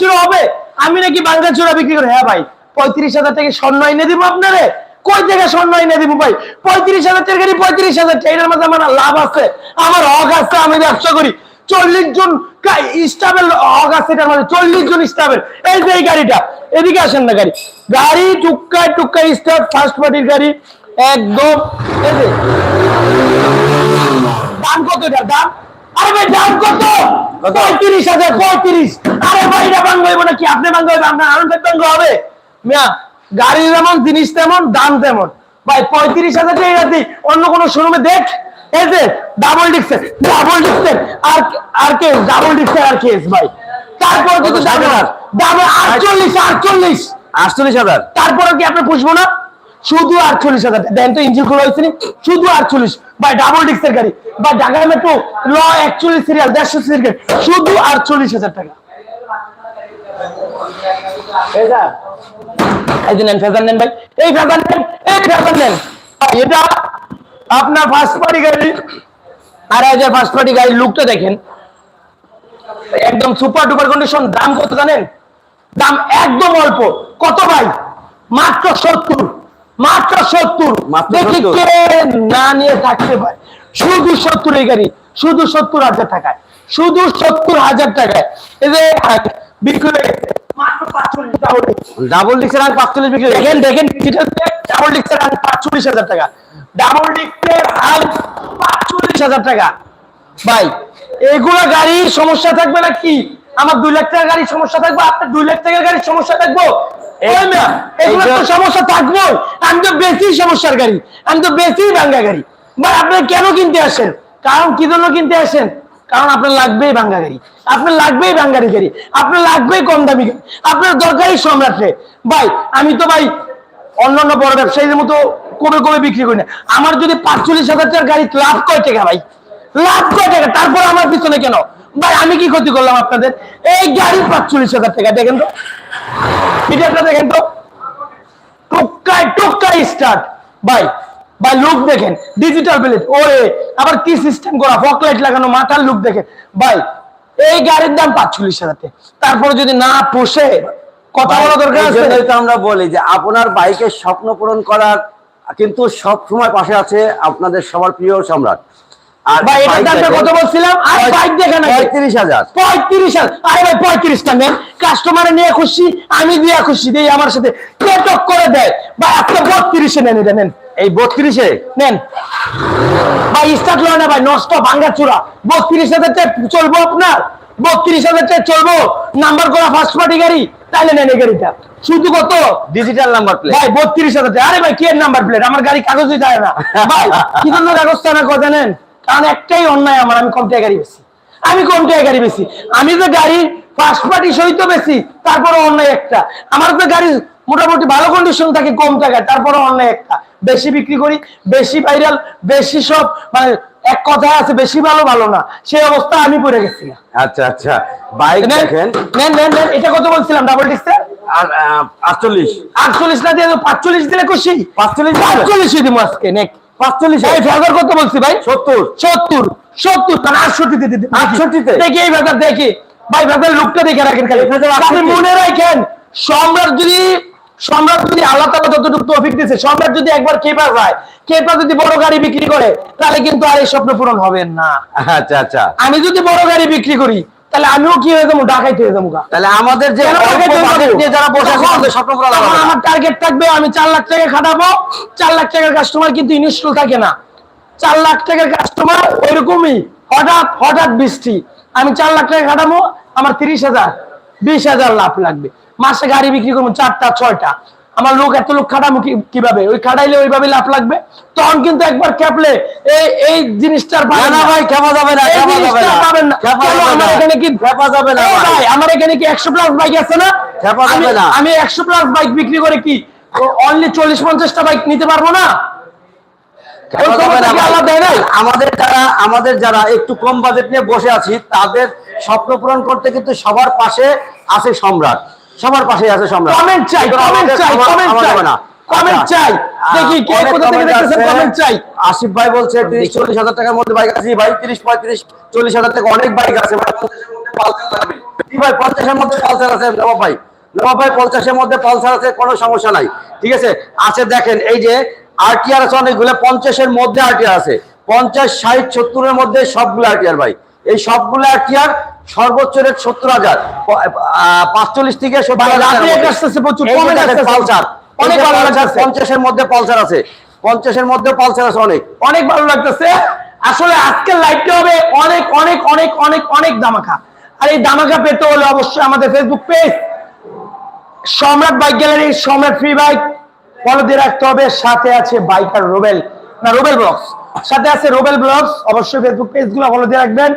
চূড়া হবে? আমি নাকি বাঙ্গা চূড়া বিক্রি করি? হ্যাঁ ভাই, পঁয়ত্রিশ হাজার টাকা স্বর্ণ এনে দিব আপনারে। কই থেকে স্বর্ণ এনে দিব ভাই? পঁয়ত্রিশ হাজার টাকা পঁয়ত্রিশ হাজার? টাকা এটার মধ্যে আমার লাভ আছে, আমার হক আছে, আমি ব্যবসা করি। চল্লিশ জন স্টাফের হক আছে এটার মধ্যে চল্লিশ জন স্টাফের এই যে এই গাড়িটা, এদিকে আসেন না গাড়ি। গাড়ি টুক্কা টুক্কা স্টাফ ফার্স্ট পার্টির গাড়ি, একদম, এই যে। দাম কত এটার? দাম? আরে ভাই দাম কত? কত? পঁয়ত্রিশ হাজার পঁয়ত্রিশ। আরে ভাই এটা ভাঙ্গ হইব নাকি আপনি ভাঙ্গ হইবে আপনার আনন্দ ভাঙ্গ হবে? মিয়া গাড়ি যেমন জিনিস তেমন দাম তেমন। ভাই পঁয়ত্রিশ হাজার টাকা দিই অন্য কোনো শোরুমে দেখ। এই যে ডাবল ডিক্সের ডাবল ডিক্সের আর আর কে ডাবল ডিক্সের আর কেস ভাই? তারপর কিন্তু কত দাম টাকার? দাম আটচল্লিশ আটচল্লিশ। আটচল্লিশ হাজার। তারপরে কি আপনি পুষবো না? শুধু আটচল্লিশ হাজার। দেন তো ইঞ্জিন খোলা হয়েছে শুধু আটচল্লিশ। বা ডাবল ডিক্সের গাড়ি। বা ঢাকা মেট্রো ল একচল্লিশ সিরিয়াল দেড়শো সিরিয়াল শুধু আটচল্লিশ হাজার টাকা। এই নেন ফেজার নেন ভাই। এই ফেজার নেন এই ফেজার নেন। এটা আপনার ফার্স্ট পার্টি গাড়ি। আড়াই হাজার ফার্স্ট পার্টি গাড়ির লুকটা দেখেন। একদম সুপার ডুপার কন্ডিশন দাম কত জানেন? দাম একদম অল্প। কত ভাই? মাত্র সত্তর। মাত্র সত্তর। দেখি কে না নিয়ে থাকতে পারে। শুধু সত্তর এই গাড়ি শুধু সত্তর হাজার টাকায় শুধু সত্তর হাজার টাকায়। এই যে বিক্রি হয়ে গেছে। ডাবল ডিক্সের আর পাঁচচল্লিশ বিক্রি দেখেন দেখেন ডাবল ডিক্সের পাঁচচল্লিশ হাজার টাকা। ডাবল ডিক্সের হাল পাঁচচল্লিশ হাজার টাকা। ভাই এগুলো গাড়ির সমস্যা থাকবে না কি? আমার দুই লাখ টাকা গাড়ির সমস্যা থাকবে আপনার দুই লাখ টাকার গাড়ির সমস্যা থাকব? এই- এগুলো তো সমস্যা থাকব আমি তো বেশি সমস্যার গাড়ি আমি তো বেশি ভাঙ্গা গাড়ি। ভাই আপনি কেন কিনতে আসেন? কারণ কি জন্য কিনতে আসেন? কারণ আপনার লাগবেই ভাঙ্গা গাড়ি। আপনার লাগবেই ভাঙ্গারি গাড়ি। আপনার লাগবেই কম দামি গাড়ি। আপনার দরকারই সম্রাটে ভাই আমি তো ভাই অন্যান্য বড় ব্যবসায়ীদের মতো কবে কবে বিক্রি করি না। আমার যদি পাঁচচল্লিশ হাজার টাকার গাড়ি লাভ কয় টাকা ভাই? লাভ কয় টাকা? তারপর আমার পিছনে কেন? ভাই আমি কি ক্ষতি করলাম আপনাদের? এই গাড়ি পাঁচচল্লিশ হাজার টাকা দেখেন তো। এটা দেখেন তো। টুকায় টুকায় স্টার্ট ভাই ভাই লুক দেখেন। ডিজিটাল প্লেট ওরে আবার কি সিস্টেম করা? ফক লাইট লাগানো মাথার লুক দেখেন। ভাই এই গাড়ির দাম পাঁচচল্লিশ হাজার টাকা। তারপরে যদি না পোষে কথা বলা দরকার আছে? আমরা বলি যে আপনার বাইকের স্বপ্ন পূরণ করার কিন্তু সব সময় পাশে আছে আপনাদের সবার প্রিয় সম্রাট। ভাই এটার দামটা কত বলছিলাম? আর বাইক দেখেন পঁয়ত্রিশ হাজার। পঁয়ত্রিশ হাজার। আরে ভাই পঁয়ত্রিশটা নেন। কাস্টমারে নিয়ে খুশি আমি দিয়ে খুশি। দিয়ে আমার সাথে। করে দেয়। ভাই আপনি বত্রিশে নেন এটা নেন। এই বত্রিশে? নেন। ভাই স্টার্ট লয় না ভাই নষ্ট ভাঙ্গা চূড়া। বত্রিশ হাজার চলবো আপনার। বত্রিশ হাজার চলবো। নাম্বার করা ফার্স্ট পার্টি গাড়ি তাইলে নেন এই গাড়িটা। শুধু কত? ডিজিটাল নাম্বার প্লেট ভাই বত্রিশ হাজার আরে ভাই কি নাম্বার প্লেট আমার গাড়ি কাগজই দেয় না। ভাই কি জন্য কাগজ না কথা নেন। কারণ একটাই অন্যায় আমার আমি কম টাকা গাড়ি বেশি? আমি কম টাকা গাড়ি বেশি? আমি যে গাড়ি ফার্স্ট পার্টি সহিত বেশি তারপরে অন্যায় একটা। আমার তো গাড়ি মোটামুটি ভালো কন্ডিশন থাকে কম টাকায় তারপরে অন্যায় একটা। বেশি বিক্রি করি বেশি ভাইরাল বেশি সব মানে এক কথা আছে বেশি ভালো ভালো না। সেই অবস্থা আমি পড়ে গেছি। আচ্ছা আচ্ছা। বাইক দেখেন। নেন নেন নেন এটা কত বলছিলাম ডাবল ডিস্ক ডিস্কের আটচল্লিশ। আটচল্লিশ না দিয়ে পাঁচচল্লিশ দিলে খুশি? পাঁচচল্লিশ পাঁচচল্লিশই দিব আজকে নেক্সট। ভাই দেখে রাখেন খালি। মনে রাখেন সম্রাট যদি সম্রাট যদি সম্রাট যদি একবার কেপার হয় কেপা যদি বড় গাড়ি বিক্রি করে তাহলে কিন্তু আর এই স্বপ্ন পূরণ হবে না। আচ্ছা আচ্ছা। আমি যদি বড় গাড়ি বিক্রি করি তাহলে আমিও কি হয়ে যাব? ডাকাইতে হয়ে যাব তাহলে আমাদের যে যারা বসে। আমার টার্গেট থাকবে আমি চার লাখ টাকা খাটাবো। চার লাখ টাকার কাস্টমার কিন্তু ইনস্টল থাকে না। চার লাখ টাকার কাস্টমার ওইরকমই হঠাৎ হঠাৎ বৃষ্টি। আমি চার লাখ টাকা খাটাবো আমার তিরিশ হাজার বিশ হাজার লাভ লাগবে। মাসে গাড়ি বিক্রি করব চারটা ছয়টা। আমার লোক এত লোক খাটাবো কীভাবে? ওই খাটাইলে ওইভাবে লাভ লাগবে? তখন কিন্তু একবার ক্যাপলে এই এই জিনিসটার না না ভাই খেপা যাবে না খেপা যাবে না। পাবেন না। খেপা আমার এখানে কি খেপা যাবে না ভাই। ভাই, আমার এখানে কি একশো প্লাস বাইক আছে না? চাপা যাবে আমি- না। আমি একশো প্লাস বাইক বিক্রি করে কি অনলি চল্লিশ পঞ্চাশটা বাইক নিতে পারব না? খেপা ভাই। আমাদের যারা আমাদের যারা একটু কম বাজেট নিয়ে বসে আছি তাদের স্বপ্ন পূরণ করতে কিন্তু সবার পাশে আছে সম্রাট। সবার পাশে আছে সম্রাট। কমেন্ট চাই কমেন্ট চাই কমেন্ট চাই না। কমেন্ট আচ্ছা। চাই। দেখি কে কোথা থেকে দেখতেছেন। কমেন্ট চাই। আসিফ ভাই বলছে তিরিশ চল্লিশ হাজার টাকার মধ্যে বাইক আছে। ভাই তিরিশ পঁয়ত্রিশ চল্লিশ হাজার টাকা অনেক বাইক আছে। ভাই, পঞ্চাশের মধ্যে পাল্টে যাবে। জি ভাই পঞ্চাশের মধ্যে পালসার আছে নবাব ভাই। নবাব ভাই পঞ্চাশের মধ্যে পালসার আছে কোনো সমস্যা নাই। ঠিক আছে? আছে দেখেন এই যে আরটিআর আছে অনেকগুলো পঞ্চাশের মধ্যে আরটিআর আছে। পঞ্চাশ ষাট সত্তরের মধ্যে সবগুলো আরটিআর ভাই। এই সবগুলো আরটিআর সর্বোচ্চ রেট সত্তর হাজার। পাঁচচল্লিশ থেকে। পালসার। অনেক ভালো পালসার পঞ্চাশের মধ্যে পালসার আছে। পঞ্চাশের মধ্যে পালসার আছে অনেক। অনেক ভালো লাগতেছে। আসলে আজকের লাইভটা হবে অনেক অনেক অনেক অনেক অনেক দামাখা আর এই দামাখা পেতে হলে অবশ্যই আমাদের Facebook page Samrat bike gallery Samrat free bike follow দিয়ে রাখতে হবে। সাথে আছে বাইকার রোবেল না রোবেল ব্লগস সাথে আছে রোবেল ব্লগস অবশ্যই ফেসবুক পেজগুলো ফলো দিয়ে রাখবেন।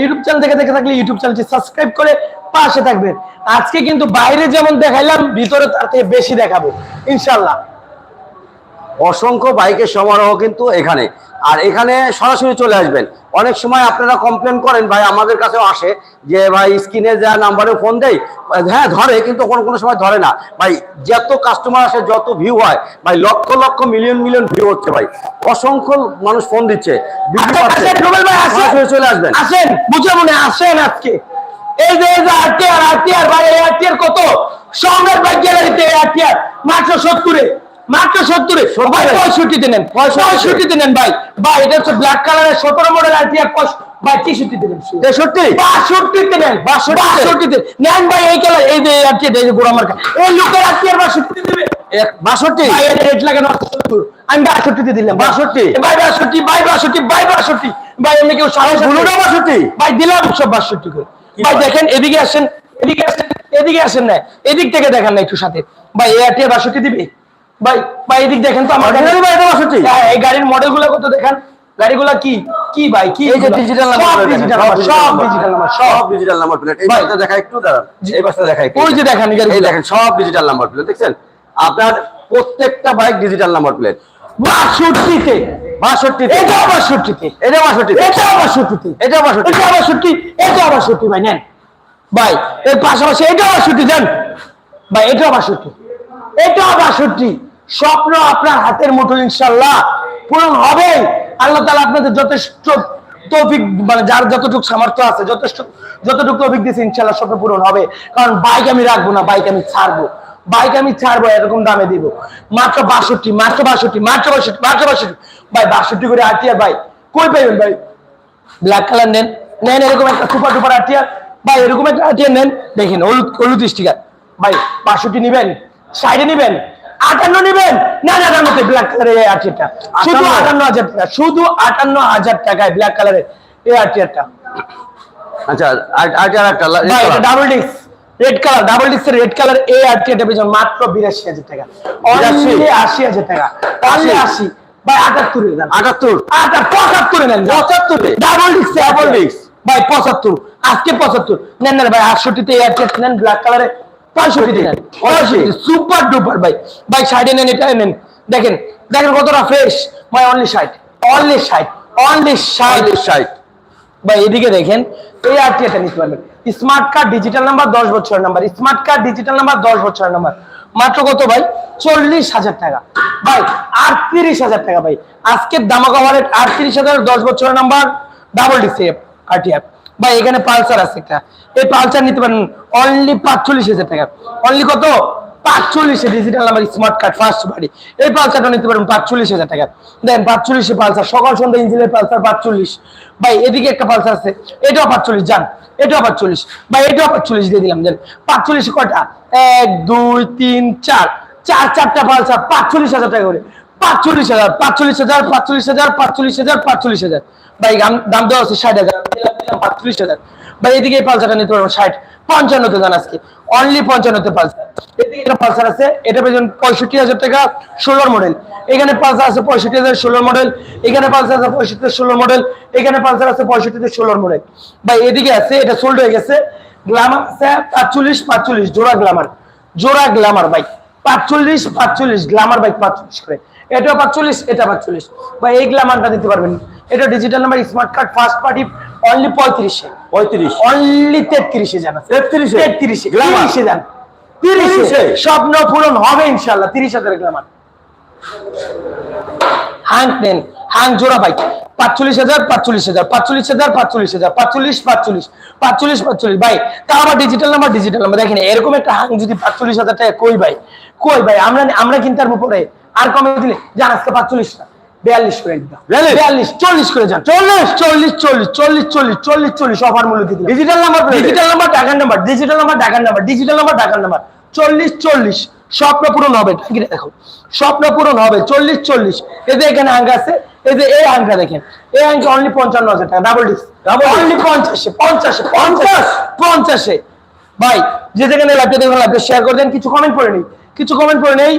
ইউটিউব চ্যানেল থেকে দেখে থাকলে ইউটিউব চ্যানেলটি সাবস্ক্রাইব করে পাশে থাকবেন। আজকে কিন্তু বাইরে যেমন দেখাইলাম, ভিতরে তার থেকে বেশি দেখাবো। ইনশাল্লাহ অসংখ্য বাইকের সমারোহ কিন্তু এখানে। আর এখানে সরাসরি চলে আসবেন। অনেক সময় আপনারা কমপ্লেন করেন ভাই আমাদের কাছেও আসে যে ভাই স্ক্রিনে যা নাম্বারে ফোন দেয় হ্যাঁ ধরে কিন্তু কোনো কোনো সময় ধরে না। ভাই যত কাস্টমার আসে যত ভিউ হয় ভাই lakh lakh million million view হচ্ছে ভাই। অসংখ্য মানুষ ফোন দিচ্ছে। চলে আসবেন। আসেন বুঝে মনে আসেন আজকে। এই যে আরটিআর আরটিআর ভাই আরটিআর কত? সম্রাট ভাই গ্যালারিতে আরটিআর মাত্র সত্তরে। মাত্র সত্তরে। পঁয়ষট্টিতে নেন। পঁয়ষট্টিতে। নেন ভাই। ভাই এটা হচ্ছে ব্ল্যাক কালারের সতেরো মডেল আরটিআর ভাই তেষট্টিতে নেন। তেষট্টি? বাষট্টিতে নেন। বাষট্টিতে? নেন ভাই এই কালার এই যে আরটিআর এই যে গোড়া মার্কা। এই লোকের আরটিআর বাষট্টিতে দেবে। বাষট্টি? রেট লাগে আমি বাষট্টিতে দিলাম 62 ভাই বাষট্টি ভাই বাষট্টি ভাই বাষট্টি। ভাই এমনি কেউ সাড়ে হলোটা 62 ভাই দিলাম সব বাষট্টি করে। ভাই দেখেন এদিকে আসেন এদিকে আসেন এদিকে আসেন না এদিক থেকে দেখেন না একটু সাথে। ভাই এয়ারটেল বাষট্টি দিবি? ভাই ভাই এদিক দেখেন তো আমার ভাই এটা 62? হ্যাঁ, এই গাড়ির মডেলগুলো কত দেখেন? গাড়িগুলা কি? কি ভাই কি এই যে ডিজিটাল নাম্বার সব ডিজিটাল নাম্বার সব ডিজিটাল নাম্বার প্লেট এই পাশটা দেখা একটু দাঁড়ান। এই পাশটা দেখা একটু। ওই যে দেখেন, এই। দেখেন সব ডিজিটাল নাম্বার প্লেট দেখছেন? আপনার প্রত্যেকটা বাইক ডিজিটাল নাম্বার প্লেট বাষট্টিতে। বাষট্টি এটা বাষট্টিতে। এটা বাষট্টি এটা বাষট্টিতে। এটা বাষট্টি এটা বাষট্টি। এটা বাষট্টি ভাই নেন। ভাই এর পাশাপাশি এটা বাষট্টি দেন। ভাই এটা বাষট্টি। এটা বাষট্টি। স্বপ্ন আপনার হাতের মুঠো ইনশাল্লাহ। পূরণ হবে আল্লাহ তালা আপনাদের যথেষ্ট তৌফিক মানে যার যতটুকু সামর্থ্য আছে, যথেষ্ট যতটুকু তৌফিক দিয়েছে, ইনশাল্লাহ স্বপ্ন পূরণ হবে। কারণ বাইক আমি রাখব না বাইক আমি ছাড়বো। বাইক আমি ছাড়বো, এরকম দামে দিব। মাত্র বাষট্টি মাত্র বাষট্টি মাত্র বাষট্টি মাত্র বাষট্টি। ভাই, বাষট্টি করে আটিয়া ভাই। কই পাইবেন, ভাই? ব্ল্যাক কালার নেন। নেন, এরকম একটা সুপার ডুপার আটিয়ার ভাই, এরকম একটা আটিয়া নেন। দেখেন, হলুদ হলুদ স্টিকার। ভাই, বাষট্টি নিবেন? সাইডে নিবেন আটান্ন নিবেন? না না আটান্নতে ব্ল্যাক কালারের এই আটিয়ারটা শুধু আটান্ন? হাজার টাকা শুধু আটান্ন হাজার টাকায় ব্ল্যাক কালারের আচ্ছা আর আর আর একটা? Double disc red colour double ডিস্কের রেড কালার এই আটিয়ারটা পেয়েছেন মাত্র বিরাশি হাজার টাকা? অনলি আশি হাজার টাকা। অনলি আশি? ভাই আটাত্তরে দেন আটাত্তর? আটা পঁচাত্তরে নেন পঁচাত্তরে ডাবল ডিস্ক ডাবল ডিস্ক ভাই পঁচাত্তর। আজকে পঁচাত্তর। নেন নেন ভাই আটষট্টিতে এয়ারটেল নেন ব্ল্যাক কালারে পঁয়ষট্টি সুপার ডুপার ভাই। ভাই সাইডে নেন এটা নেন। দেখেন দেখেন কতটা ফ্রেশ ভাই অনলি ষাট। অনলি ষাট। অনলি ষাট। চল্লিশ ষাট। ভাই এদিকে দেখেন এই নিতে পারবেন। স্মার্ট কার্ড ডিজিটাল নাম্বার দশ বছরের number smart card digital number দশ বছরের নাম্বার মাত্র কত ভাই? চল্লিশ হাজার টাকা। ভাই আটত্রিশ হাজার টাকা ভাই। আজকের দামাকা ওয়ালেট আটত্রিশ হাজার দশ বছরের নাম্বার ডাবল ডিসি আরটিআর ভাই, এখানে পালসার আছে একটা। এই পালসার নিতে পারেন অনলি পাঁচচল্লিশ হাজার টাকা। অনলি কত? পাঁচচল্লিশে digital number smart card first বাড়ি এই পালসারটা নিতে পারেন পাঁচচল্লিশ হাজার টাকা। দেন, পাঁচচল্লিশে পালসার, সকাল, সন্ধ্যা, ইঞ্জিনের পালসার পাঁচচল্লিশ। ভাই, এদিকে একটা পালসার আছে, এটাও পাঁচচল্লিশ, যান, এটাও পাঁচচল্লিশ। ভাই, এটাও পাঁচচল্লিশ দিয়ে দিলাম, দেন, পাঁচচল্লিশে কয়টা? এক, দুই, তিন, চার। চার, চারটা পালসার, পাঁচচল্লিশ হাজার টাকা করে। পাঁচচল্লিশ হাজার পাঁচচল্লিশ হাজার পাঁচচল্লিশ হাজার পাঁচচল্লিশ হাজার পাঁচচল্লিশ হাজার। ভাই, দাম দেওয়া আছে ষাট হাজার। ভাই, এদিকে পালসারটা নিতে ষাট। আজকে। অনলি পঞ্চান্নতে পালসার। এদিকে পালসার আছে, এটা পেয়েছেন পঁয়ষট্টি হাজার টাকা ষোলোর মডেল। এখানে পালসার আছে পঁয়ষট্টি হাজার ষোলোর মডেল, এখানে পালসার আছে পঁয়ষট্টি ষোলোর মডেল, এখানে পালসার আছে ষোলোর মডেল। ভাই, এদিকে আছে, এটা সোল্ড হয়ে গেছে। গ্লামার আছে, পাঁচচল্লিশ জোড়া গ্লামার জোড়া গ্লামার বাইক পাঁচচল্লিশ পাঁচচল্লিশ গ্লামার বাইক পাঁচচল্লিশ করে। এটা পাঁচচল্লিশ এটা পাঁচচল্লিশ। বা এই গ্লামারটা দিতে পারবেন। এটা digital number smart card first party only পঁয়ত্রিশে। পঁয়ত্রিশ। অনলি তেত্রিশে যান তেত্রিশে? তেত্রিশে। তিরিশে যান। তিরিশে? স্বপ্ন পূরণ হবে ইনশাল্লাহ তিরিশ হাজার গ্লামার হাং নেন। হাং জোড়া বাইক পাঁচচল্লিশ হাজার পাঁচচল্লিশ হাজার পাঁচচল্লিশ হাজার পাঁচচল্লিশ হাজার পাঁচচল্লিশ পাঁচচল্লিশ পাঁচচল্লিশ পাঁচচল্লিশ। ভাই তা আবার ডিজিটাল নাম্বার ডিজিটাল নাম্বার দেখেন এরকম একটা হাং যদি পাঁচচল্লিশ হাজার টাকা কই ভাই? কই ভাই? আমরা আমরা কিনতে পারব পরে আর কমে দিলে যান আজকে পাঁচচল্লিশ না। বিয়াল্লিশ করে দিতাম। বিয়াল্লিশ? চল্লিশ করে যান চল্লিশ? চল্লিশ চল্লিশ চল্লিশ চল্লিশ চল্লিশ চল্লিশ অফার মূল্য দিতে digital number digital number number digital number number digital number number চল্লিশ চল্লিশ স্বপ্ন পূরণ হবে। দেখো। স্বপ্ন পূরণ হবে। চল্লিশ চল্লিশ। এই এখানে আছে এই যে এই আঙ্কটা দেখেন। এই আঙ্কে অনলি পঞ্চান্ন হাজার টাকা ডাবল অনলি পঞ্চাশে পঞ্চাশে পঞ্চাশ পঞ্চাশে? ভাই যে যেখানে দেখুন শেয়ার করে দেন কিছু কমেন্ট করে নেই। কিছু কমেন্ট করে নেই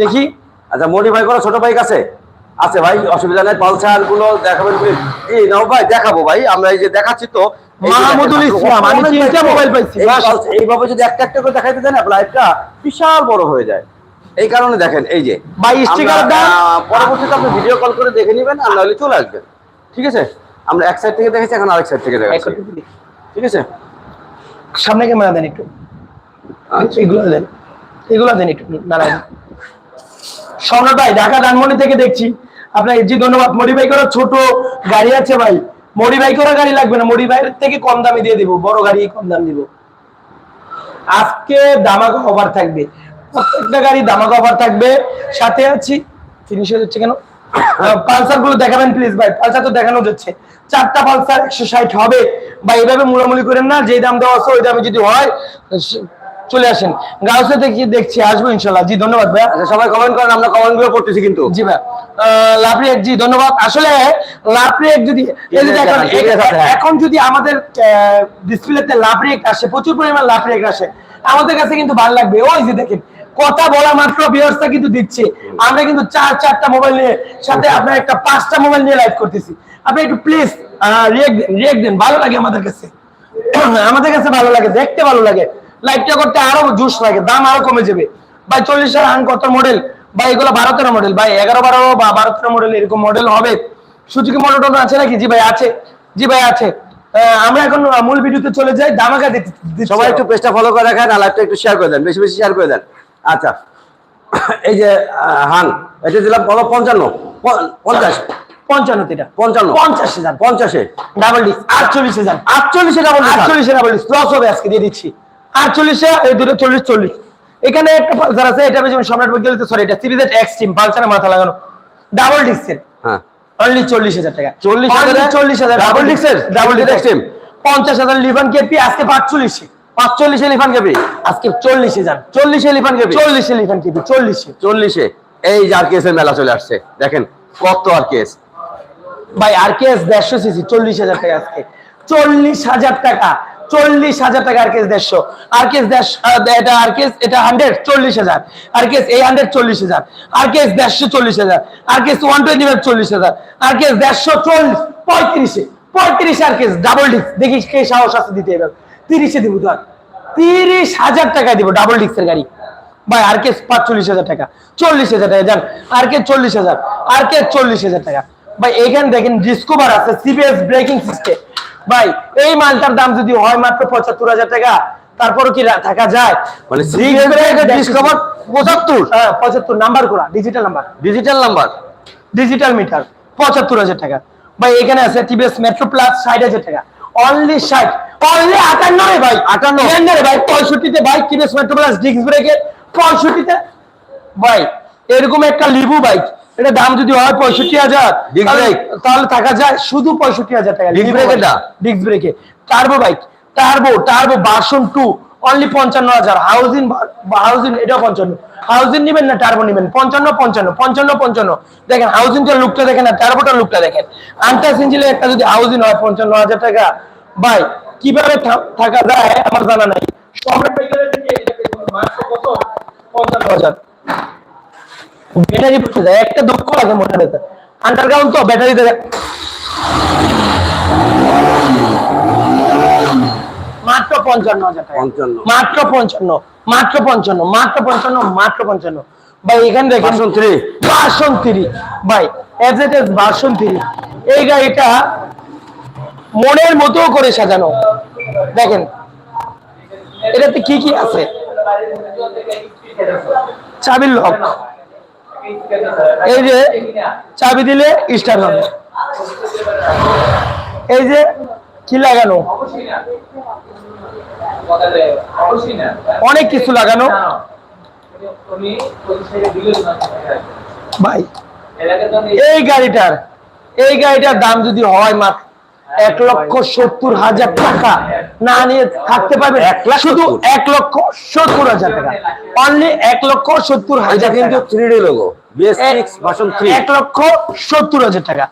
দেখি। আচ্ছা মডিফাই করা ছোট বাইক আছে আছে ভাই অসুবিধা নাই পালসারগুলো দেখাবেন এই নাও ভাই দেখাবো ভাই আমরা এই যে দেখাচ্ছি তো মাহমুদুল ইসলাম, আমি তিনটা মোবাইল পাইছি, এইভাবে যদি একটা একটা করে দেখাইতে দেন লাইভটা বিশাল বড় হয়ে যায়। এই কারণে দেখেন এই যে ভাই, পরবর্তীতে আপনি ভিডিও কল করে দেখে নেবেন আর নাহলে চলে আসবেন। ঠিক আছে? আমরা এক সাইড থেকে দেখেছি এখন আরেক সাইড থেকে দেখাচ্ছি। ঠিক আছে? সামনে ক্যামেরা দেন একটু। আচ্ছা। এগুলো দেন। এগুলো দেন একটু নারায়ণ সম্রাট ভাই ঢাকা ধানমন্ডি থেকে দেখছি। আপনার জি ধন্যবাদ। মডিফাই করা ছোট গাড়ি আছে ভাই। মডিফাই করা গাড়ি লাগবে না। মডিফাই থেকে কম দামে দিয়ে দিব। বড় গাড়ি কম দাম দিব। আজকে দামাকা অফার থাকবে। প্রত্যেকটা গাড়ি দামাকা অফার থাকবে। সাথে আছি। ফিনিশ হয়ে যাচ্ছে কেন? পালসারগুলো দেখাবেন প্লিজ ভাই। পালসার তো দেখানো যাচ্ছে। চারটা পালসার একশো ষাট হবে। বা এইভাবে মুড়ামুড়ি করেন না। যেই দাম দেওয়া আছে ওই দামে যদি হয় চলে আসেন। গাউসে দেখি দেখছি আসব ইনশাল্লাহ। জি ধন্যবাদ ভাইয়া। আচ্ছা সবাই কমেন্ট করেন। আমরা কমেন্টগুলো পড়তেছি কিন্তু। জি ভাই লাভরিক জি ধন্যবাদ। আসলে লাভরিক যদি হ্যাঁ। এখন যদি আমাদের ডিসপ্লেতে লাভরিক আসে প্রচুর পরিমাণ লাভরিক আসে আমাদের কাছে কিন্তু ভালো লাগবে। ওই যে দেখেন কথা বলা মাত্র ব্যবস্থা কিন্তু দিচ্ছে। আমরা কিন্তু চার চারটা মোবাইল নিয়ে সাথে আপনার একটা পাঁচটা মোবাইল নিয়ে লাইভ করতেছি। আপনি একটু প্লিজ রিয়েক্ট দেন রিয়েক্ট দেন ভালো লাগে আমাদের কাছে। আমাদের কাছে ভালো লাগে দেখতে ভালো লাগে। লাইভটা করতে আরও জোশ লাগে দাম আরও কমে যাবে। ভাই চল্লিশ হাজার আন কত মডেল বা এগুলো বারো তেরো মডেল ভাই এগারো বারো বা বারো তেরো মডেল এরকম মডেল হবে। সুজুকি মডেল আছে নাকি? জি ভাই আছে। জি ভাই আছে। আমরা এখন মূল ভিডিওতে চলে যাই। দামাকা সবাই একটু পেজটা ফলো করে রাখেন আর লাইভটা একটু শেয়ার করে দেন। বেশি বেশি শেয়ার করে দেন। আচ্ছা। এই যে হান এটা দিলাম কত? পঞ্চান্ন। পঞ্চাশ। পঞ্চান্ন পঞ্চান্ন। পঞ্চাশ হাজার পঞ্চাশে। ডাবল ডিস আটচল্লিশ হাজার আটচল্লিশে ডাবল আটচল্লিশে ডাবল ডিস লস হবে আজকে দিয়ে দিচ্ছি। আটচল্লিশে এই দুটো চল্লিশ চল্লিশ। এখানে একটা পালসার আছে এটা বেশি সম্রাট বৈজ্ঞানিক সরি এটা সিরিজের এক্সট্রিম পালসারে মাথা লাগানো। ডাবল ডিস্কের হ্যাঁ। অনলি চল্লিশ হাজার টাকা। 40,000 এ? চল্লিশ হাজার। Disc এর? ডাবল disc ডিস্ক পঞ্চাশ হাজার লিভান কেপি আজকে পাঁচচল্লিশে। পাঁচচল্লিশে লিফান কেবি আজকে চল্লিশে যান। চল্লিশে লিফান কেবি চল্লিশে লিভান কেপি চল্লিশে। চল্লিশে। এই যে আর কেসের মেলা চলে আসছে। দেখেন কত আর কেস ভাই আর কে এস দেড়শো সিসি চল্লিশ হাজার টাকা আজকে। চল্লিশ হাজার টাকা। চল্লিশ হাজার টাকা আর কেস দেড়শো আর কেস এটা আর কেস এটা হান্ড্রেড চল্লিশ হাজার আর কেস এই হান্ড্রেড চল্লিশ হাজার আর কেস দেড়শো চল্লিশ হাজার আর কেস ওয়ান টোয়েন্টি ফাইভ চল্লিশ হাজার আর কেস দেড়শো চল্লিশ পঁয়ত্রিশে পঁয়ত্রিশ আর কেস ডাবল ডিস্ক দেখি কে সাহস আছে দিতে এবার তিরিশে দিব ধর তিরিশ হাজার টাকা দিব ডাবল ডিস্কের গাড়ি ভাই আর কে পাঁচচল্লিশ হাজার টাকা চল্লিশ হাজার টাকা যান আর কে চল্লিশ হাজার আর কে চল্লিশ হাজার টাকা ভাই এখানে দেখেন ডিসকভার আছে সিবিএস ব্রেকিং সিস্টেম ভাই এই মালটার দাম যদি হয় মাত্র পঁচাত্তর হাজার টাকা তারপরও কি থাকা যায়? মানে ডিসকভার পঁচাত্তর? হ্যাঁ পঁচাত্তর নাম্বার করা digital number digital number digital meter পঁচাত্তর হাজার টাকা। ভাই এখানে আছে টিভিএস মেট্রো প্লাস ষাট হাজার টাকা। অনলি ষাট অনলি আটান্ন রে ভাই। আটান্ন। রে ভাই পঁয়ষট্টিতে ভাই টিভিএস মেট্রো প্লাস ডিস্ক ব্রেকে পঁয়ষট্টিতে। ভাই এরকম একটা লিবু বাইক এটা দাম যদি হয় পঁয়ষট্টি হাজার তাহলে- থাকা যায় শুধু পঁয়ষট্টি হাজার টাকা। Brake এটা? ডিস্ক ব্রেকে turbo bike turbo turbo version two only পঞ্চান্ন হাজার। হাউজিং হাউজিং এটাও পঞ্চান্ন। হাউজিং নেবেন না টার্বো নেবেন? পঞ্চান্ন পঞ্চান্ন পঞ্চান্ন পঞ্চান্ন। দেখেন হাউজিংটার লুকটা দেখেন না টার্বোটার লুকটা দেখেন। আন্টাস ইঞ্জিনের একটা যদি হাউজিং হয় পঞ্চান্ন হাজার টাকা। ভাই কীভাবে থাকা যায় আমার জানা নাই। সম্রাট কত? পঞ্চান্ন হাজার। ব্যাটারি পড়তে যায় একটা দুঃখ লাগে মনে হতে আন্ডারগ্রাউন্ড তো ব্যাটারি দেয় মাত্র পঞ্চান্ন হাজার টাকা। পঞ্চান্ন। মাত্র পঞ্চান্ন মাত্র পঞ্চান্ন মাত্র পঞ্চান্ন মাত্র পঞ্চান্ন। ভাই এখানে দেখেন ভার্সন থ্রি ভাই এজ ভার্সন থ্রি এই গাড়িটা মনের মতো করে সাজানো। দেখেন এটাতে কি কি আছে? চাবির লক। এই যে চাবি দিলে স্টার্ট হবে। এই যে কি লাগানো? অনেক কিছু লাগানো। ভাই, এই গাড়িটার এই গাড়িটার দাম যদি হয় মাত্র এক লক্ষ সত্তর হাজার টাকা না নিয়ে থাকতে পারবে। শুধু এক লক্ষ সত্তর হাজার টাকা। অনলি এক লক্ষ সত্তর হাজার কিন্তু টাকা। Three D logo BS six version three এক লক্ষ সত্তর হাজার টাকা।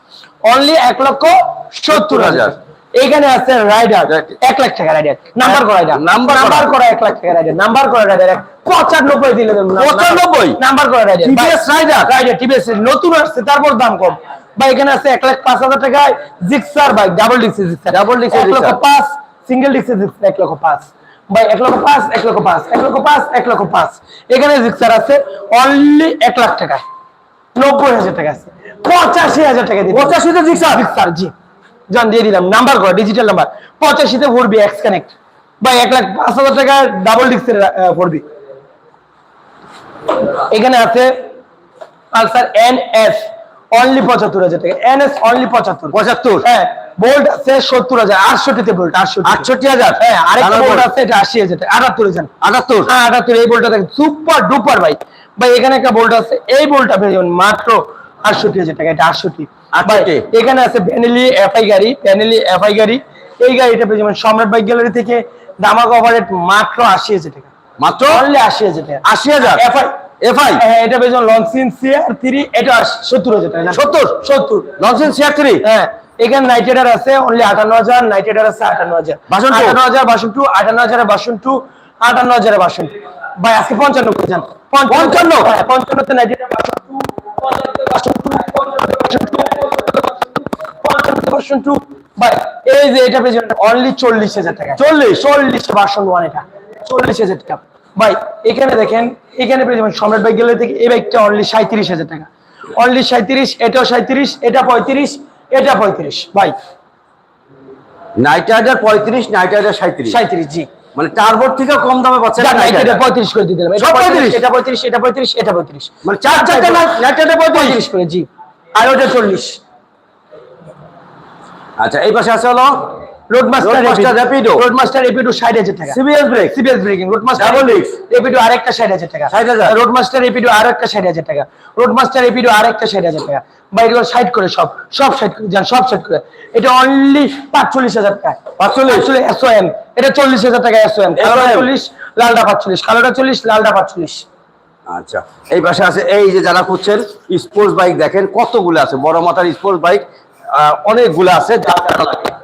অনলি এক লক্ষ সত্তর হাজার। এইখানে আছে রাইডার এক লাখ টাকা রাইডার নাম্বার করা রাইডার করা। নাম্বার করা এক লাখ টাকা রাইডার নাম্বার করা রাইডার পঁচানব্বই দিলে। 95? নাম্বার করা রাইডার? রাইডার টিভিএস নতুন আসছে তারপর দাম কম। বা এখানে আছে এক লাখ পাঁচ হাজার টাকায় জিক্সার বাইক ডাবল ডিক্সি জিক্সার। ডাবল disc এক লক্ষ পাঁচ সিঙ্গেল ডিক্সি জিক্সার এক লক্ষ পাঁচ। ভাই এক লক্ষ পাঁচ এক লক্ষ পাঁচ এক লক্ষ পাঁচ এক লক্ষ পাঁচ। এখানে জিক্সার আছে অনলি এক লাখ টাকায়। নব্বই হাজার টাকা আছে। পঁচাশি হাজার টাকা দিতে পঁচাশিতে জিক্সার? জিক্সার জি। জান দিয়ে দিলাম। নাম্বার কর ডিজিটাল নাম্বার পঁচাশিতে ভরবি এক্স কানেক্ট ভাই এক লাখ পাঁচ হাজার টাকা ডাবল ডিক্সের ভরবি এখানে আছে পালসার এন এস অনলি পঁচাত্তর হাজার টাকা। এন এস অনলি পঁচাত্তর। পঁচাত্তর? হ্যাঁ বোল্ট আছে সত্তর হাজার আটষট্টিতে বোল্ট আটষট্টি। আটষট্টি হাজার? হ্যাঁ আরেকটা তারপর বোল্ট আছে এটা আশি হাজার টাকা। আটাত্তর হাজার আটাত্তর? হ্যাঁ আটাত্তর এই বোল্টটা দেখেন সুপার ডুপার ভাই। ভাই এখানে একটা বোল্ট আছে এই বোল্টটা পেয়ে যাবেন মাত্র আটষট্টি হাজার টাকা এটা আটষট্টি। ভাই, 68 এখানে আছে ভ্যানিলি এফআই গাড়ি ভ্যানিলি এফআই গাড়ি। এই গাড়িটা পেয়ে যাবেন সম্রাট বাইক গ্যালারি থেকে দামাক ওভারেট মাত্র আশি হাজার টাকা। মাত্র? অনলি আশি হাজার টাকা। আশি হাজার? FI FI? হ্যাঁ এটা পেয়ে যাবেন লঞ্চিন সিআর থ্রি এটা সত্তর হাজার টাকা সত্তর? সত্তর। লঞ্চেন সিআর থ্রি হ্যাঁ এখানে নাইট রাইডার আছে অনলি আটান্ন হাজার নাইট রাইডার আছে আটান্ন হাজার। বাসন? আটান্ন হাজার বাসন টু আটান্ন হাজার বাসন টু আটান্ন হাজার বাসন ভাই আজকে পঞ্চান্ন করে যান পঞ্চান্ন? হ্যাঁ পঞ্চান্নতে night rider version two version two পঞ্চান্নতে version version two ভাই এই যে এটা পেয়েছেন অনলি চল্লিশ হাজার টাকা। চল্লিশ? চল্লিশ বাসন ওয়ান এটা। চল্লিশ হাজার টাকা। ভাই এখানে দেখেন এখানে পেয়ে যাবেন সম্রাট বাইক গেলে থেকে এই বাইকটা অনলি সাঁত্রিশ হাজার টাকা। অনলি সাঁত্রিশ এটাও সাঁত্রিশ এটা পঁয়ত্রিশ এটা পঁয়ত্রিশ। ভাই নাইট রাইডার পঁয়ত্রিশ নাইট রাইডার সাঁত্রিশ সাঁত্রিশ জি। মানে টার্বোর থেকে কম দামে পাচ্ছেন এটা করে দিলাম এটা পঁয়ত্রিশ। 35? এটা পঁয়ত্রিশ এটা পঁয়ত্রিশ এটা পঁয়ত্রিশ। মানে চার করে জি। আর ওটা চল্লিশ। আচ্ছা এই পাশে আছে হলো টাকা। সিবিএস ব্রেক সিবিএস ব্রেকিং আরেকটা টাকা। 60,000 রোড মাস্টার এপিডো আরেকটা ষাট হাজার টাকা। আরেকটা টাকা। সাইড করে সব সব সাইড করে যান সব সাইড করে। এটা অনলি টাকা। এটা চল্লিশ হাজার টাকা কালোটা লালটা পাঁচচল্লিশ। কালোটা চল্লিশ লালটা পাঁচচল্লিশ। আচ্ছা এই পাশে আছে এই যে যারা খুঁজছেন স্পোর্টস বাইক দেখেন কতগুলো আছে? বড় মাথার স্পোর্টস বাইক অনেকগুলো আছে যা লাগে।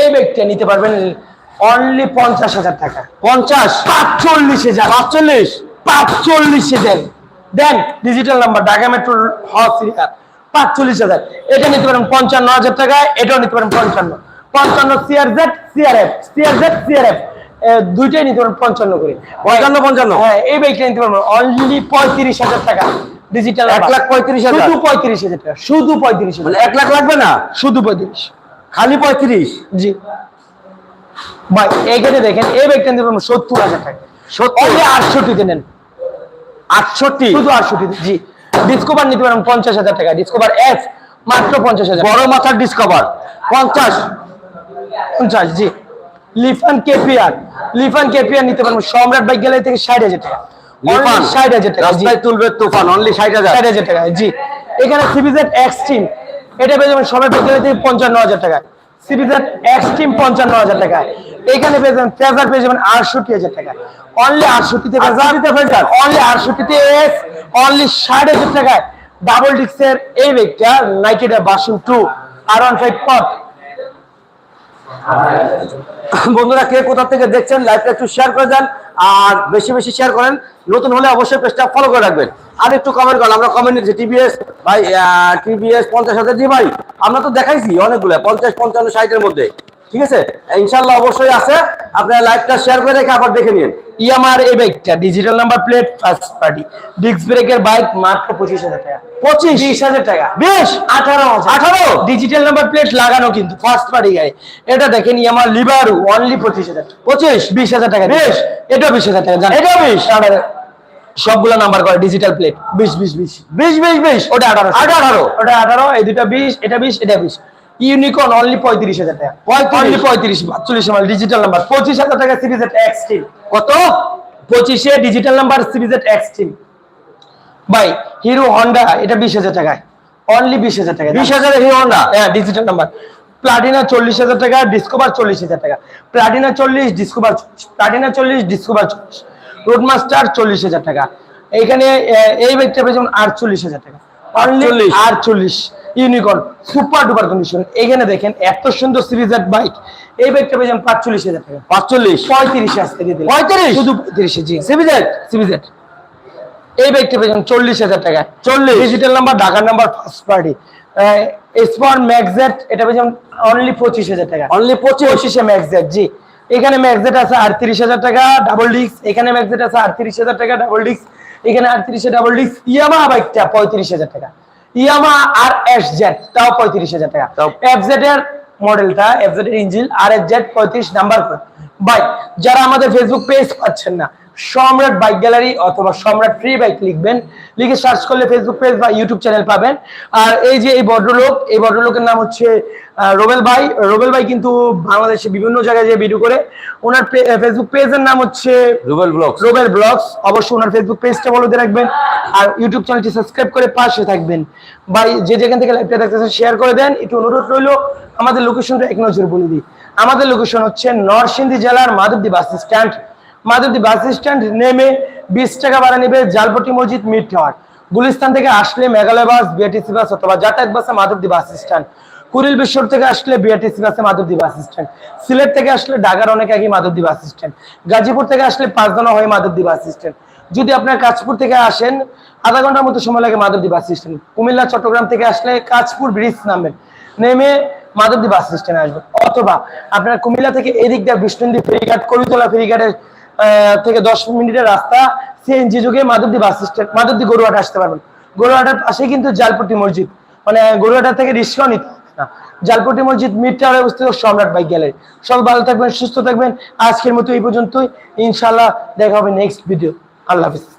এই ব্যক্তিটা নিতে পারবেন অনলি পঞ্চাশ হাজার টাকা। পঞ্চাশ? পাঁচচল্লিশ হাজার। পাঁচচল্লিশ? পাঁচচল্লিশে দেন দেন digital number Dhaka metro hospital পাঁচচল্লিশ হাজার। এটা নিতে পারেন পঞ্চান্ন হাজার টাকায় এটাও নিতে পারেন পঞ্চান্ন। পঞ্চান্ন CR Z CRF CR Z CRF দুইটাই নিতে পারেন পঞ্চান্ন করে। পঞ্চান্ন, পঞ্চান্ন? হ্যাঁ এই বাইকটা নিতে পারবেন অনলি পঁয়ত্রিশ হাজার টাকা। ডিজিটাল এক লাখ পঁয়ত্রিশ হাজার? শুধু পঁয়ত্রিশ হাজার টাকা। শুধু পঁয়ত্রিশ হাজার। মানে এক লাখ লাগবে না? শুধু পঁয়ত্রিশ। খালি পঁয়ত্রিশ? জি। ভাই এইখানে দেখেন এই বাইকটা নিতে সত্তর হাজার টাকা। সত্তর? আটষট্টিতে নেন। আটষট্টি? শুধু আটষট্টি জি। ডিসকভার নিতে পারেন পঞ্চাশ হাজার টাকা। ডিসকভার এফ মাত্র পঞ্চাশ হাজার। বড় মাথার ডিসকভার পঞ্চাশ? পঞ্চাশ জি। লিফান কেপিআর লিফান কেপিআর নিতে পারেন সম্রাট বাইক গ্যালারি থেকে ষাট হাজার টাকা। ষাট হাজার টাকা তুলবে তুফান অনলি ষাট হাজার। ষাট হাজার টাকা জি। এখানে সিবিজেড এক্সট্রিম এটা পেয়ে যাবেন সবাই পেয়ে যাবেন পঞ্চান্ন হাজার টাকা সিরিজের এক্সট্রিম পঞ্চান্ন হাজার টাকা এখানে পেয়ে যাবেন ফেজার পেয়ে যাবেন আটষট্টি হাজার টাকা অনলি আটষট্টিতে ফেজার অনলি আটষট্টিতে এস অনলি ষাট হাজার টাকায়। ডাবল ডিক্সের এই ব্যাগটা নাইটেডা বাসন টু আর ওয়ান ফাইভ পট বন্ধুরা, কে কোথা থেকে দেখছেন লাইভটা একটু শেয়ার করে দেন, আর বেশি বেশি শেয়ার করেন। নতুন হলে অবশ্যই পেজটা ফলো করে রাখবেন। আর একটু কমেন্ট করেন, আমরা কমেন্ট নিচ্ছি। টিভিএস ভাই টিভিএস পঞ্চাশ হাজার। জি ভাই, আমরা তো দেখাইছি অনেকগুলো, পঞ্চাশ, পঞ্চান্ন, ষাটের মধ্যে। ঠিক আছে? ইনশাল্লাহ অবশ্যই আছে। আপনারা লাইভটা শেয়ার করে রেখে আবার দেখে নিন। ইয়ামার এই বাইকটা digital number plate first party disc ব্রেকের বাইক মাত্র পঁচিশ হাজার টাকা। পঁচিশ? বিশ হাজার টাকা। বেশ? আঠারো আঠারো? ডিজিটাল নাম্বার প্লেট লাগানো কিন্তু ফার্স্ট পার্টি গাড়ি এটা দেখেন ইয়ামার লিভার অনলি পঁচিশ হাজার পঁচিশ? বিশ হাজার টাকা বেশ? এটাও বিশ হাজার টাকা এটাও বিশ? সবগুলো নাম্বার করে ডিজিটাল প্লেট বিশ বিশ বিশ। বিশ বিশ বিশ? ওটা আঠারো। আঠারো। ওটা আঠারো এই দুটা বিশ এটা বিশ এটা বিশ। ইউনিকন অনলি পঁয়ত্রিশ হাজার টাকা। 35 অনলি পঁয়ত্রিশ চল্লিশ মাল ডিজিটাল নাম্বার পঁচিশ হাজার টাকা সিরিজ এক্সট্রিম কত? পঁচিশে ডিজিটাল নাম্বার সিরিজ এক্সট্রিম ভাই হিরো হন্ডা এটা বিশ হাজার টাকায়। অনলি বিশ হাজার টাকা বিশ হাজার হিরো হন্ডা হ্যাঁ ডিজিটাল নাম্বার প্লাটিনা চল্লিশ হাজার টাকা ডিসকভার চল্লিশ হাজার টাকা। প্লাটিনা চল্লিশ ডিসকভার প্লাটিনা চল্লিশ ডিসকোভার চল্লিশ। রোডমাস্টার চল্লিশ হাজার টাকা। এইখানে এই বাইকটা পেয়ে যেমন আটচল্লিশ হাজার টাকা। অনলি 48 আটচল্লিশ। ইউনিকর্ন সুপার ডুপার কন্ডিশন এখানে দেখেন এত সুন্দর সিরিজের বাইক এই বাইকটা পেয়ে যেমন পাঁচচল্লিশ হাজার টাকা। পাঁচচল্লিশ? পঁয়ত্রিশে আসতে দিয়ে দিলাম। 35? শুধু পঁয়ত্রিশে জি। সিবিজেড সিবিজেড এই বাইকটা পেয়ে যাবেন চল্লিশ হাজার টাকা। 40 ডিজিটাল নাম্বার ঢাকার নাম্বার ফার্স্ট পার্টি স্পন ম্যাকজেট এটা পেয়ে যাবেন অনলি পঁচিশ হাজার টাকা। অনলি পঁচিশ? পঁচিশে ম্যাকজেট জি। এখানে ম্যাকজেট আছে আটত্রিশ হাজার টাকা ডাবল ডিস্ক এখানে ম্যাকজেট আছে আটত্রিশ হাজার টাকা ডাবল ডিস্ক এখানে আটত্রিশে ডাবল ডিস্ক ইয়ামা বাইকটা পঁয়ত্রিশ হাজার টাকা। ইয়ামা আর এস জেড তাও পঁয়ত্রিশ হাজার টাকা। এফ জেড এর মডেলটা এফ জেড এর ইঞ্জিন আর এস জেড পঁয়ত্রিশ নাম্বার বাইক যারা আমাদের ফেসবুক পেজ পাচ্ছেন না সম্রাট বাইক গ্যালারি অথবা সম্রাট ফ্রি বাইক লিখবেন। লিখে সার্চ করলে ফেসবুক পেজ বা ইউটিউব চ্যানেল পাবেন। আর এই যে এই ভদ্রলোক এই ভদ্রলোকের নাম হচ্ছে রোবেল ভাই। রোবেল ভাই কিন্তু বাংলাদেশে বিভিন্ন জায়গায় যে ভিডিও করে। ওনার ফেসবুক পেজের নাম হচ্ছে রোবেল ব্লগস। রোবেল ব্লগস। অবশ্যই ওনার ফেসবুক পেজটা ফলো দিয়ে রাখবেন। আর ইউটিউব চ্যানেলটি সাবস্ক্রাইব করে পাশে থাকবেন। ভাই যে যেখান থেকে লাইভটা দেখতেছেন শেয়ার করে দেন। একটু অনুরোধ রইল আমাদের লোকেশনটা এক নজর বলে দিই। আমাদের লোকেশন হচ্ছে নরসিংদী জেলার Madhabdi bus stand Madhabdi bus stand নেমে বিশ টাকা ভাড়া নেবে জালপটি মসজিদ মিড টাওয়ার গুলিস্তান থেকে আসলে মেঘালয় বাস, বিআরটিসি বাস অথবা যাতায়াত বাসে মাধবদী বাস স্ট্যান্ড। কুরিল বিশ্বর থেকে আসলে বিআরটিসি বাসে মাধবদী বাস স্ট্যান্ড। সিলেট থেকে আসলে ঢাকার অনেক আগে মাধবদী বাস স্ট্যান্ড। গাজীপুর থেকে আসলে পাঁচদনা হয়ে মাধবদী বাস স্ট্যান্ড। যদি আপনার কাঁচপুর থেকে আসেন, আধা ঘণ্টার মতো সময় লাগে মাধবদী বাস স্ট্যান্ড। কুমিল্লা, চট্টগ্রাম থেকে আসলে কাঁচপুর ব্রিজ নামবেন নেমে মাধবদী বাস স্ট্যান্ডে আসবেন অথবা আপনার কুমিল্লা থেকে এদিক দিয়ে বিষ্ণুন্দী ফেরিঘাট কবিতলা ফেরিঘাটের থেকে দশ মিনিটের রাস্তা সিএনজি যুগে মাধবদী বাস স্ট্যান্ড, মাধবদী গরুয়াটা আসতে পারবেন। গরুয়াটার পাশে কিন্তু জালপট্টি মসজিদ। মানে গরুয়াটা থেকে রিক্সাও নিতে না। জালপট্টি মসজিদ মিড অবস্থিত সম্রাট বাইক গ্যালারি। সব ভালো থাকবেন, সুস্থ থাকবেন। আজকের মতো এই পর্যন্তই। ইনশাল্লাহ দেখা হবে নেক্সট ভিডিও আল্লাহ হাফিজ।